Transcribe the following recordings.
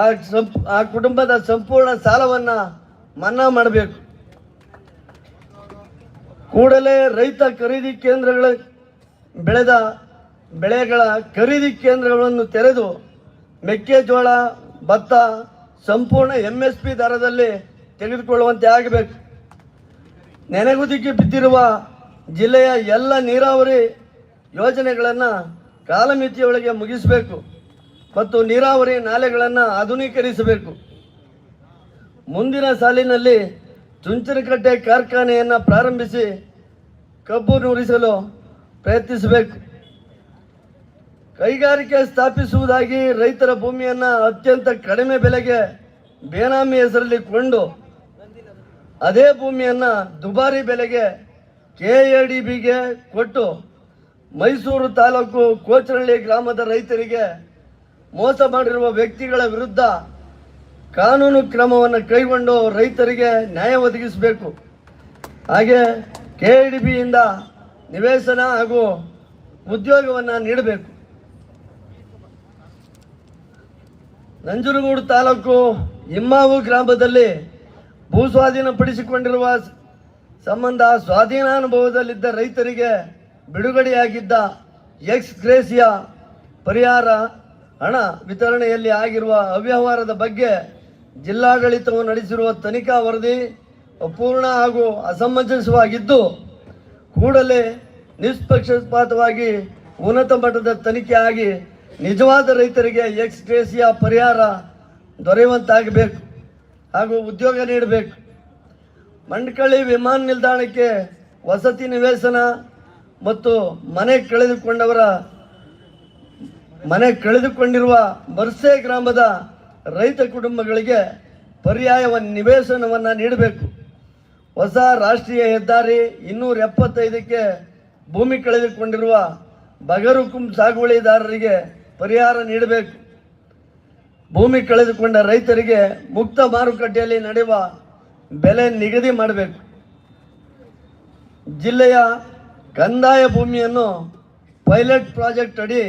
ಆ ಸಂಪ್, ಆ ಕುಟುಂಬದ ಸಂಪೂರ್ಣ ಸಾಲವನ್ನು ಮನ್ನಾ ಮಾಡಬೇಕು. ಕೂಡಲೇ ರೈತ ಖರೀದಿ ಕೇಂದ್ರಗಳ, ಬೆಳೆದ ಬೆಳೆಗಳ ಖರೀದಿ ಕೇಂದ್ರಗಳನ್ನು ತೆರೆದು ಮೆಕ್ಕೆಜೋಳ, ಭತ್ತ ಸಂಪೂರ್ಣ ಎಂ ಎಸ್ ಪಿ ದರದಲ್ಲಿ ತೆಗೆದುಕೊಳ್ಳುವಂತೆ ಆಗಬೇಕು. ನೆನೆಗುದಿಗೆ ಬಿದ್ದಿರುವ ಜಿಲ್ಲೆಯ ಎಲ್ಲ ನೀರಾವರಿ ಯೋಜನೆಗಳನ್ನು ಕಾಲಮಿತಿಯೊಳಗೆ ಮುಗಿಸಬೇಕು. ಮತ್ತು ನೀರಾವರಿ ನಾಲೆಗಳನ್ನು ಆಧುನೀಕರಿಸಬೇಕು. ಮುಂದಿನ ಸಾಲಿನಲ್ಲಿ ಚುಂಚನಕಟ್ಟೆ ಕಾರ್ಖಾನೆಯನ್ನು ಪ್ರಾರಂಭಿಸಿ ಕಬ್ಬು ನುರಿಸಲು ಪ್ರಯತ್ನಿಸಬೇಕು. ಕೈಗಾರಿಕೆ ಸ್ಥಾಪಿಸುವುದಾಗಿ ರೈತರ ಭೂಮಿಯನ್ನು ಅತ್ಯಂತ ಕಡಿಮೆ ಬೆಲೆಗೆ ಬೇನಾಮಿ ಹೆಸರಲ್ಲಿ ಕೊಂಡು ಅದೇ ಭೂಮಿಯನ್ನು ದುಬಾರಿ ಬೆಲೆಗೆ ಕೆ ಎ ಡಿ ಬಿಗೆ ಕೊಟ್ಟು ಮೈಸೂರು ತಾಲೂಕು ಕೋಚರಳ್ಳಿ ಗ್ರಾಮದ ರೈತರಿಗೆ ಮೋಸ ಮಾಡಿರುವ ವ್ಯಕ್ತಿಗಳ ವಿರುದ್ಧ ಕಾನೂನು ಕ್ರಮವನ್ನು ಕೈಗೊಂಡು ರೈತರಿಗೆ ನ್ಯಾಯ ಒದಗಿಸಬೇಕು. ಹಾಗೆ ಕೆ ಡಿ ಬಿಯಿಂದ ನಿವೇಶನ ಹಾಗೂ ಉದ್ಯೋಗವನ್ನು ನೀಡಬೇಕು. ನಂಜನಗೂಡು ತಾಲೂಕು ಇಮ್ಮಾವು ಗ್ರಾಮದಲ್ಲಿ ಭೂ ಸ್ವಾಧೀನಪಡಿಸಿಕೊಂಡಿರುವ ಸ- ಸಂಬಂಧ ಸ್ವಾಧೀನಾನುಭವದಲ್ಲಿದ್ದ ರೈತರಿಗೆ ಬಿಡುಗಡೆಯಾಗಿದ್ದ ಎಕ್ಸ್ ಗ್ರೇಸಿಯ ಪರಿಹಾರ ಹಣ ವಿತರಣೆಯಲ್ಲಿ ಆಗಿರುವ ಅವ್ಯವಹಾರದ ಬಗ್ಗೆ ಜಿಲ್ಲಾಡಳಿತವು ನಡೆಸಿರುವ ತನಿಖಾ ವರದಿ ಅಪೂರ್ಣ ಹಾಗೂ ಅಸಮಂಜಸವಾಗಿದ್ದು, ಕೂಡಲೇ ನಿಷ್ಪಕ್ಷಪಾತವಾಗಿ ಉನ್ನತ ಮಟ್ಟದ ತನಿಖೆ ಆಗಿ ನಿಜವಾದ ರೈತರಿಗೆ ಎಕ್ಸ್ಟ್ರೇಸಿಯ ಪರಿಹಾರ ದೊರೆಯುವಂತಾಗಬೇಕು ಹಾಗೂ ಉದ್ಯೋಗ ನೀಡಬೇಕು. ಮಂಡಕಳ್ಳಿ ವಿಮಾನ ನಿಲ್ದಾಣಕ್ಕೆ ವಸತಿ ನಿವೇಶನ ಮತ್ತು ಮನೆ ಕಳೆದುಕೊಂಡವರ ಮನೆ ಕಳೆದುಕೊಂಡಿರುವ ಬರ್ಸೆ ಗ್ರಾಮದ ರೈತ ಕುಟುಂಬಗಳಿಗೆ ಪರ್ಯಾಯ ನಿವೇಶನವನ್ನು ನೀಡಬೇಕು. ಹೊಸ ರಾಷ್ಟ್ರೀಯ ಹೆದ್ದಾರಿ ಇನ್ನೂರ ಎಪ್ಪತ್ತೈದಕ್ಕೆ ಭೂಮಿ ಕಳೆದುಕೊಂಡಿರುವ ಬಗರುಕುಂ ಸಾಗುವಳಿದಾರರಿಗೆ ಪರಿಹಾರ ನೀಡಬೇಕು. ಭೂಮಿ ಕಳೆದುಕೊಂಡ ರೈತರಿಗೆ ಮುಕ್ತ ಮಾರುಕಟ್ಟೆಯಲ್ಲಿ ನಡೆಯುವ ಬೆಲೆ ನಿಗದಿ ಮಾಡಬೇಕು. ಜಿಲ್ಲೆಯ ಕಂದಾಯ ಭೂಮಿಯನ್ನು ಪೈಲಟ್ ಪ್ರಾಜೆಕ್ಟ್ ಅಡಿ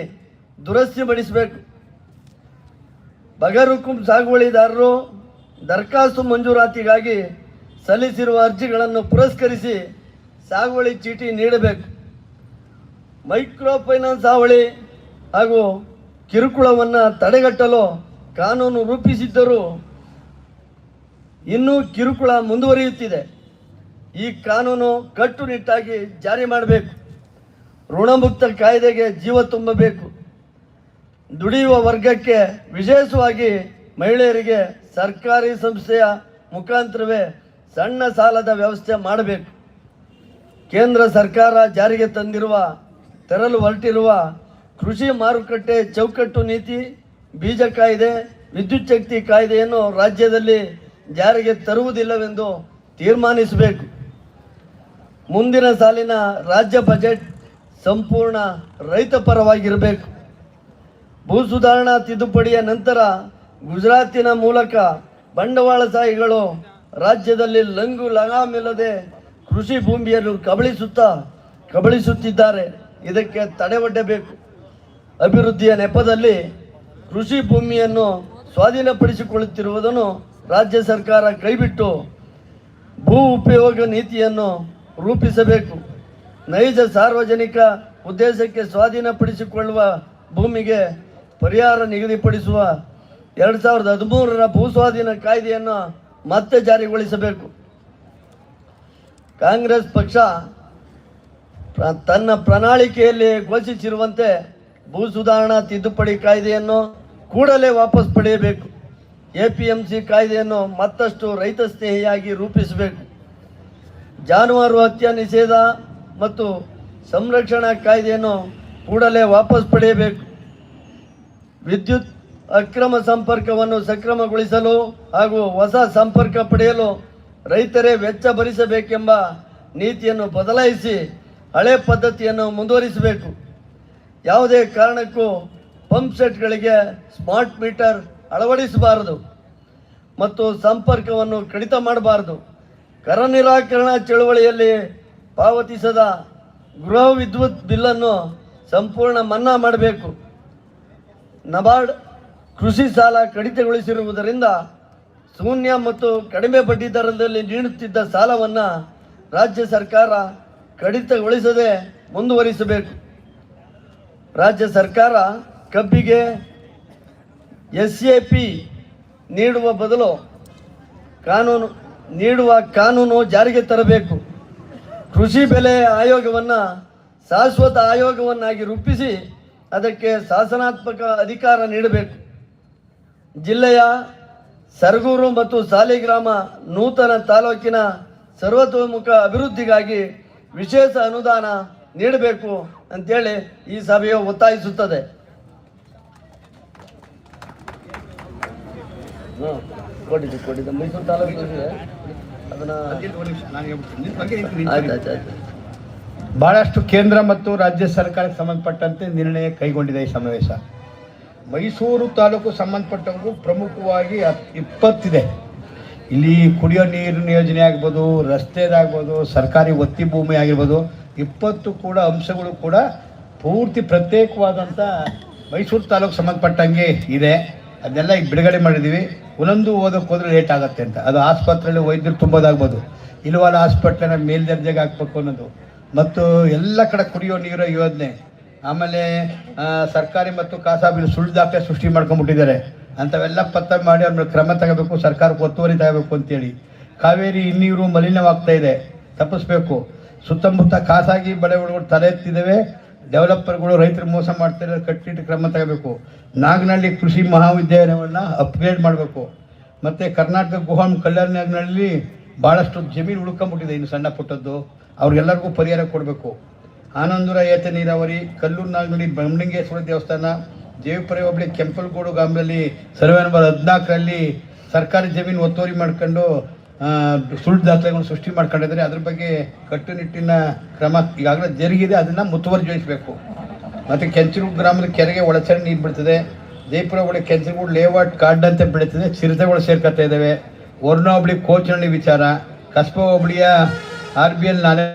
ದುರಸ್ತಿಪಡಿಸಬೇಕು ಬಗರುಕುಂ ಸಾಗುವಳಿದಾರರು ದರಖಾಸ್ತು ಮಂಜೂರಾತಿಗಾಗಿ ಸಲ್ಲಿಸಿರುವ ಅರ್ಜಿಗಳನ್ನು ಪುರಸ್ಕರಿಸಿ ಸಾಗುವಳಿ ಚೀಟಿ ನೀಡಬೇಕು. ಮೈಕ್ರೋ ಫೈನಾನ್ಸ್ ಹಾವಳಿ ಹಾಗೂ ಕಿರುಕುಳವನ್ನು ತಡೆಗಟ್ಟಲು ಕಾನೂನು ರೂಪಿಸಿದ್ದರೂ ಇನ್ನೂ ಕಿರುಕುಳ ಮುಂದುವರಿಯುತ್ತಿದೆ. ಈ ಕಾನೂನು ಕಟ್ಟುನಿಟ್ಟಾಗಿ ಜಾರಿ ಮಾಡಬೇಕು. ಋಣಮುಕ್ತ ಕಾಯ್ದೆಗೆ ಜೀವ ತುಂಬಬೇಕು. ದುಡಿಯುವ ವರ್ಗಕ್ಕೆ ವಿಶೇಷವಾಗಿ ಮಹಿಳೆಯರಿಗೆ ಸರ್ಕಾರಿ ಸಂಸ್ಥೆಯ ಮುಖಾಂತರವೇ ಸಣ್ಣ ಸಾಲದ ವ್ಯವಸ್ಥೆ ಮಾಡಬೇಕು. ಕೇಂದ್ರ ಸರ್ಕಾರ ಜಾರಿಗೆ ತಂದಿರುವ, ತರಲು ಹೊರಟಿರುವ ಕೃಷಿ ಮಾರುಕಟ್ಟೆ ಚೌಕಟ್ಟು ನೀತಿ, ಬೀಜ ಕಾಯ್ದೆ, ವಿದ್ಯುತ್ ಶಕ್ತಿ ಕಾಯ್ದೆಯನ್ನು ರಾಜ್ಯದಲ್ಲಿ ಜಾರಿಗೆ ತರುವುದಿಲ್ಲವೆಂದು ತೀರ್ಮಾನಿಸಬೇಕು. ಮುಂದಿನ ಸಾಲಿನ ರಾಜ್ಯ ಬಜೆಟ್ ಸಂಪೂರ್ಣ ರೈತ ಪರವಾಗಿರಬೇಕು. ಭೂ ಸುಧಾರಣಾ ತಿದ್ದುಪಡಿಯ ನಂತರ ಗುಜರಾತಿನ ಮೂಲಕ ಬಂಡವಾಳಶಾಹಿಗಳು ರಾಜ್ಯದಲ್ಲಿ ಲಂಗು ಲಗಾಮಿಲ್ಲದೆ ಕೃಷಿ ಭೂಮಿಯನ್ನು ಕಬಳಿಸುತ್ತಾ ಕಬಳಿಸುತ್ತಿದ್ದಾರೆ. ಇದಕ್ಕೆ ತಡೆ ಒಡ್ಡಬೇಕು ಅಭಿವೃದ್ಧಿಯ ನೆಪದಲ್ಲಿ ಕೃಷಿ ಭೂಮಿಯನ್ನು ಸ್ವಾಧೀನಪಡಿಸಿಕೊಳ್ಳುತ್ತಿರುವುದನ್ನು ರಾಜ್ಯ ಸರ್ಕಾರ ಕೈಬಿಟ್ಟು ಭೂ ಉಪಯೋಗ ನೀತಿಯನ್ನು ರೂಪಿಸಬೇಕು. ನೈಜ ಸಾರ್ವಜನಿಕ ಉದ್ದೇಶಕ್ಕೆ ಸ್ವಾಧೀನಪಡಿಸಿಕೊಳ್ಳುವ ಭೂಮಿಗೆ ಪರಿಹಾರ ನಿಗದಿಪಡಿಸುವ ಎರಡು ಸಾವಿರದ ಹದಿಮೂರರ ಭೂ ಸ್ವಾಧೀನ ಕಾಯ್ದೆಯನ್ನು ಮತ್ತೆ ಜಾರಿಗೊಳಿಸಬೇಕು. ಕಾಂಗ್ರೆಸ್ ಪಕ್ಷ ತನ್ನ ಪ್ರಣಾಳಿಕೆಯಲ್ಲಿ ಘೋಷಿಸಿರುವಂತೆ ಭೂ ಸುಧಾರಣಾ ತಿದ್ದುಪಡಿ ಕಾಯ್ದೆಯನ್ನು ಕೂಡಲೇ ವಾಪಸ್ ಪಡೆಯಬೇಕು. ಎಪಿಎಂಸಿ ಕಾಯ್ದೆಯನ್ನು ಮತ್ತಷ್ಟು ರೈತ ಸ್ನೇಹಿಯಾಗಿ ರೂಪಿಸಬೇಕು. ಜಾನುವಾರು ಹತ್ಯೆ ನಿಷೇಧ ಮತ್ತು ಸಂರಕ್ಷಣಾ ಕಾಯ್ದೆಯನ್ನು ಕೂಡಲೇ ವಾಪಸ್ ಪಡೆಯಬೇಕು. ವಿದ್ಯುತ್ ಅಕ್ರಮ ಸಂಪರ್ಕವನ್ನು ಸಕ್ರಮಗೊಳಿಸಲು ಹಾಗೂ ಹೊಸ ಸಂಪರ್ಕ ಪಡೆಯಲು ರೈತರೇ ವೆಚ್ಚ ಭರಿಸಬೇಕೆಂಬ ನೀತಿಯನ್ನು ಬದಲಾಯಿಸಿ ಹಳೆ ಪದ್ಧತಿಯನ್ನು ಮುಂದುವರಿಸಬೇಕು. ಯಾವುದೇ ಕಾರಣಕ್ಕೂ ಪಂಪ್ ಸೆಟ್ಗಳಿಗೆ ಸ್ಮಾರ್ಟ್ ಮೀಟರ್ ಅಳವಡಿಸಬಾರದು ಮತ್ತು ಸಂಪರ್ಕವನ್ನು ಕಡಿತ ಮಾಡಬಾರದು. ಕರ ನಿರಾಕರಣ ಚಳುವಳಿಯಲ್ಲಿ ಪಾವತಿಸದ ಗೃಹ ವಿದ್ಯುತ್ ಬಿಲ್ಲನ್ನು ಸಂಪೂರ್ಣ ಮನ್ನಾ ಮಾಡಬೇಕು. ನಬಾರ್ಡ್ ಕೃಷಿ ಸಾಲ ಕಡಿತಗೊಳಿಸಿರುವುದರಿಂದ ಶೂನ್ಯ ಮತ್ತು ಕಡಿಮೆ ಬಡ್ಡಿ ದರದಲ್ಲಿ ನೀಡುತ್ತಿದ್ದ ಸಾಲವನ್ನು ರಾಜ್ಯ ಸರ್ಕಾರ ಕಡಿತಗೊಳಿಸದೆ ಮುಂದುವರಿಸಬೇಕು. ರಾಜ್ಯ ಸರ್ಕಾರ ಕಬ್ಬಿಗೆ ಎಸ್ ಎ ಪಿ ನೀಡುವ ಬದಲು ಕಾನೂನು, ನೀಡುವ ಕಾನೂನು ಜಾರಿಗೆ ತರಬೇಕು. ಕೃಷಿ ಬೆಲೆ ಆಯೋಗವನ್ನು ಶಾಶ್ವತ ಆಯೋಗವನ್ನಾಗಿ ರೂಪಿಸಿ ಅದಕ್ಕೆ ಶಾಸನಾತ್ಮಕ ಅಧಿಕಾರ ನೀಡಬೇಕು. ಜಿಲ್ಲೆಯ ಸರಗೂರು ಮತ್ತು ಸಾಲಿಗ್ರಾಮ ನೂತನ ತಾಲೂಕಿನ ಸರ್ವತೋಮುಖ ಅಭಿವೃದ್ಧಿಗಾಗಿ ವಿಶೇಷ ಅನುದಾನ ನೀಡಬೇಕು ಅಂತೇಳಿ ಈ ಸಭೆಯು ಒತ್ತಾಯಿಸುತ್ತದೆ. ಕೊಟ್ಟಿದ್ದು ಕೊಟ್ಟಿದ್ದು ಮೈಸೂರು ತಾಲೂಕು ಅದನ್ನ ಬಹಳಷ್ಟು ಕೇಂದ್ರ ಮತ್ತು ರಾಜ್ಯ ಸರ್ಕಾರಕ್ಕೆ ಸಂಬಂಧಪಟ್ಟಂತೆ ನಿರ್ಣಯ ಕೈಗೊಂಡಿದೆ ಈ ಸಮಾವೇಶ. ಮೈಸೂರು ತಾಲೂಕು ಸಂಬಂಧಪಟ್ಟವರು ಪ್ರಮುಖವಾಗಿ ಇಪ್ಪತ್ತಿದೆ. ಇಲ್ಲಿ ಕುಡಿಯೋ ನೀರಿನ ಯೋಜನೆ ಆಗ್ಬೋದು, ರಸ್ತೆದಾಗ್ಬೋದು, ಸರ್ಕಾರಿ ಒತ್ತಿ ಭೂಮಿ ಆಗಿರ್ಬೋದು, ಇಪ್ಪತ್ತು ಕೂಡ ಅಂಶಗಳು ಕೂಡ ಪೂರ್ತಿ ಪ್ರತ್ಯೇಕವಾದಂಥ ಮೈಸೂರು ತಾಲೂಕು ಸಂಬಂಧಪಟ್ಟಂಗೆ ಇದೆ. ಅದನ್ನೆಲ್ಲ ಈಗ ಬಿಡುಗಡೆ ಮಾಡಿದ್ದೀವಿ. ಒಂದೊಂದು ಓದೋಕೆ ಹೋದರೆ ಲೇಟ್ ಆಗುತ್ತೆ ಅಂತ. ಅದು ಆಸ್ಪತ್ರೆಯಲ್ಲಿ ವೈದ್ಯರು ತುಂಬೋದಾಗ್ಬೋದು. ಇಲ್ವಲ್ಲ ಆಸ್ಪತ್ರೆನ ಮೇಲ್ದರ್ಜೆಗೆ ಹಾಕ್ಬೇಕು ಅನ್ನೋದು. ಮತ್ತು ಎಲ್ಲ ಕಡೆ ಕುಡಿಯೋ ನೀರು ಯೋಜನೆ. ಆಮೇಲೆ ಸರ್ಕಾರಿ ಮತ್ತು ಖಾಸಗಿ ಸುಳ್ಳು ದಾಖಲೆ ಸೃಷ್ಟಿ ಮಾಡ್ಕೊಂಡ್ಬಿಟ್ಟಿದ್ದಾರೆ. ಅಂಥವೆಲ್ಲ ಪತ್ತೆ ಮಾಡಿ ಅವ್ರ ಮೇಲೆ ಕ್ರಮ ತಗೋಬೇಕು, ಸರ್ಕಾರಕ್ಕೆ ಒತ್ತುವರಿ ತಗೋಬೇಕು ಅಂತೇಳಿ. ಕಾವೇರಿ ನೀರು ಮಲಿನವಾಗ್ತಾ ಇದೆ. ತಪ್ಪಿಸ್ಬೇಕು. ಸುತ್ತಮುತ್ತ ಖಾಸಗಿ ಬಡವಗಳು ತಲೆ ಎತ್ತಿದ್ದಾವೆ ಡೆವಲಪರ್ಗಳು ರೈತರು ಮೋಸ ಮಾಡ್ತಾರೆ ಕಟ್ಟಿಟ್ಟು ಕ್ರಮ ತಗೋಬೇಕು. ನಾಗನಹಳ್ಳಿ ಕೃಷಿ ಮಹಾವಿದ್ಯಾಲಯವನ್ನು ಅಪ್ಗ್ರೇಡ್ ಮಾಡಬೇಕು. ಮತ್ತು ಕರ್ನಾಟಕ ಗುಹಾಮ್ ಕಲ್ಯಾಣ ಭಾಳಷ್ಟು ಜಮೀನು ಉಳ್ಕೊಂಬಿಟ್ಟಿದೆ ಇನ್ನು ಸಣ್ಣ ಪುಟ್ಟದ್ದು. ಅವ್ರಿಗೆಲ್ಲರಿಗೂ ಪರಿಹಾರ ಕೊಡಬೇಕು. ಆನಂದೂರ ಏತ ನೀರಾವರಿ, ಕಲ್ಲೂರು ನಾಗನಹಳ್ಳಿ ಬ್ರಹ್ಮಲಿಂಗೇಶ್ವರ ದೇವಸ್ಥಾನ ದೇವಿಪುರ ಹೋಬಳಿ, ಕೆಂಪಲಗೂಡು ಗ್ರಾಮದಲ್ಲಿ ಸರ್ವೆ ನಂಬರ್ ಹದಿನಾಲ್ಕರಲ್ಲಿ ಸರ್ಕಾರಿ ಜಮೀನು ಒತ್ತುವರಿ ಮಾಡ್ಕೊಂಡು ಸುಳ್ಳು ದಾಖಲೆಗಳನ್ನು ಸೃಷ್ಟಿ ಮಾಡ್ಕೊಂಡಿದ್ದಾರೆ. ಅದ್ರ ಬಗ್ಗೆ ಕಟ್ಟುನಿಟ್ಟಿನ ಕ್ರಮ ಈಗಾಗಲೇ ಜರುಗಿದೆ. ಅದನ್ನು ಮುತುವರ್ಜಿಸಬೇಕು ಮತ್ತು ಕೆಂಚರು ಗ್ರಾಮದ ಕೆರೆಗೆ ಒಳಚರಣೆ ನೀರು ಬಿಡ್ತದೆ ಜಯಪುರ ಹೋಬಳಿ ಕೆಂಚನಗೂಡು ಲೇಔಟ್ ಕಾರ್ಡ್ ಅಂತ ಬೆಳೀತದೆ. ಚಿರತೆಗಳು ಸೇರ್ಕೊತಾ ಇದ್ದಾವೆ. ವರ್ಣ ಹೋಬಳಿ ಕೋಚನಹಳ್ಳಿ ವಿಚಾರ. ಕಸ್ಬಾ ಹೋಬಳಿಯ आरबीएल नाले